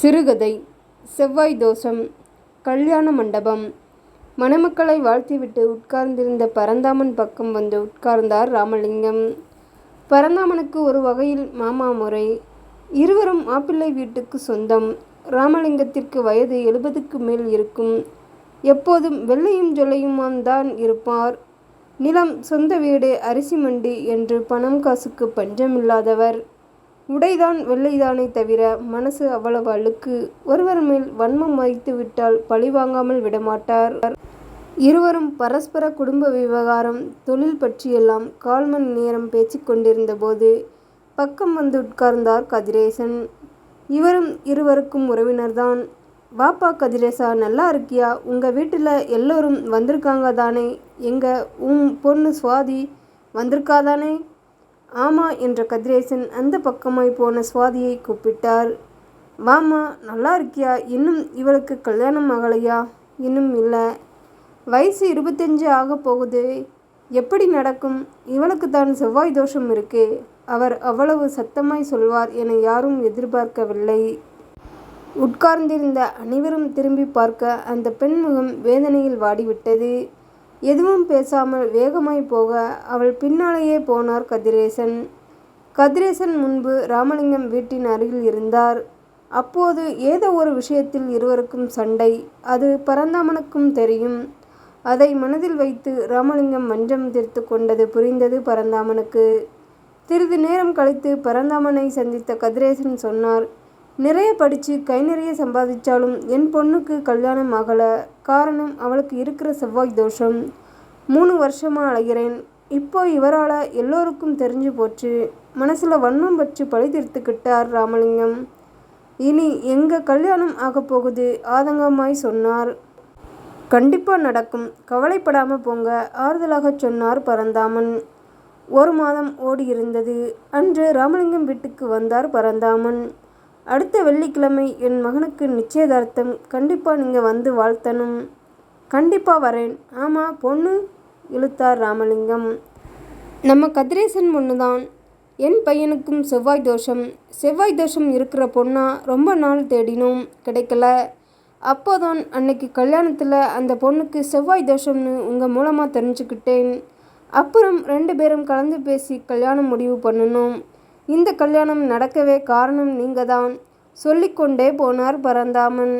சிறுகதை செவ்வாய் தோஷம் கல்யாண மண்டபம். மணமக்களை வாழ்த்திவிட்டு உட்கார்ந்திருந்த பரந்தாமன் பக்கம் வந்து உட்கார்ந்தார் ராமலிங்கம். பரந்தாமனுக்கு ஒரு வகையில் மாமா முறை. இருவரும் மாப்பிள்ளை வீட்டுக்கு சொந்தம். ராமலிங்கத்திற்கு வயது எழுபதுக்கு மேல் இருக்கும். எப்போதும் வெள்ளையும் ஜொல்லையுமாம் தான் இருப்பார். நிலம் சொந்த வீடு அரிசி மண்டி என்று பணம் காசுக்கு பஞ்சமில்லாதவர். உடைதான் வெள்ளைதானே தவிர மனசு அவ்வளவு அழுக்கு. ஒருவர் மேல் வன்மம் வைத்து விட்டால் பழி வாங்காமல் விடமாட்டார். இருவரும் பரஸ்பர குடும்ப விவகாரம் தொழில் பற்றியெல்லாம் கால் மணி நேரம் பேசிக் கொண்டிருந்த போது பக்கம் வந்து உட்கார்ந்தார் கதிரேசன். இவரும் இருவருக்கும் உறவினர்தான். வாப்பா கதிரேசா நல்லா இருக்கியா? உங்கள் வீட்டில் எல்லோரும் வந்திருக்காங்க தானே? எங்கள் உன் பொண்ணு சுவாதி வந்திருக்காதானே ஆமா என்ற கதிரேசன் அந்த பக்கமாய் போன சுவாதியை கூப்பிட்டார். வாமா நல்லா இருக்கியா? இன்னும் இவளுக்கு கல்யாணம் ஆகலையா? இன்னும் இல்லை. வயசு இருபத்தஞ்சு ஆக போகுது. எப்படி நடக்கும்? இவளுக்கு தான் செவ்வாய் தோஷம் இருக்கே. அவர் அவ்வளவு சத்தமாய் சொல்வார் என யாரும் எதிர்பார்க்கவில்லை. உட்கார்ந்திருந்த அனைவரும் திரும்பி பார்க்க அந்த பெண்முகம் வேதனையில் வாடிவிட்டது. எதுவும் பேசாமல் வேகமாய் போக அவள் பின்னாலேயே போனார் கதிரேசன். கதிரேசன் முன்பு ராமலிங்கம் வீட்டின் அருகில் இருந்தார். அப்போது ஏதோ ஒரு விஷயத்தில் இருவருக்கும் சண்டை. அது பரந்தாமனுக்கும் தெரியும். அதை மனதில் வைத்து ராமலிங்கம் மஞ்சம் தீர்த்து கொண்டது புரிந்தது பரந்தாமனுக்கு. சிறிது நேரம் கழித்து பரந்தாமனை சந்தித்த கதிரேசன் சொன்னார் நிறைய படித்து கை நிறைய சம்பாதிச்சாலும் என் பொண்ணுக்கு கல்யாணம் ஆகலை. காரணம் அவளுக்கு இருக்கிற செவ்வாய் தோஷம். மூணு வருஷமாக அழகிறேன் இப்போ இவரால் எல்லோருக்கும் தெரிஞ்சு போச்சு. மனசில் வன்மம் வச்சு பழி தீர்த்துக்கிட்டார் ராமலிங்கம். இனி எங்கள் கல்யாணம் ஆகப் போகுது? ஆதங்கமாய் சொன்னார். கண்டிப்பாக நடக்கும். கவலைப்படாமல் போங்க. ஆறுதலாக சொன்னார் பரந்தாமன். ஒரு மாதம் ஓடி இருந்தது அன்று ராமலிங்கம் வீட்டுக்கு வந்தார் பரந்தாமன். அடுத்த வெள்ளிக்கிழமை என் மகனுக்கு நிச்சயதார்த்தம். கண்டிப்பாக நீங்கள் வந்து வாழ்த்தணும். கண்டிப்பாக வரேன். ஆமாம் பொண்ணு இழுத்தார் ராமலிங்கம். நம்ம கதிரேசன் பொண்ணு தான் என் பையனுக்கும் செவ்வாய் தோஷம். செவ்வாய் தோஷம் இருக்கிற பொண்ணா ரொம்ப நாள் தேடினோம் கிடைக்கல. அப்போதான் அன்னைக்கு கல்யாணத்தில் அந்த பொண்ணுக்கு செவ்வாய் தோஷம்னு உங்கள் மூலமாக தெரிஞ்சுக்கிட்டேன். அப்புறம் ரெண்டு பேரும் கலந்து பேசி கல்யாணம் முடிவு பண்ணணும் இந்த கல்யாணம் நடக்கவே காரணம் நீங்கள் தான் சொல்லிக்கொண்டே போனார் பரந்தாமன்.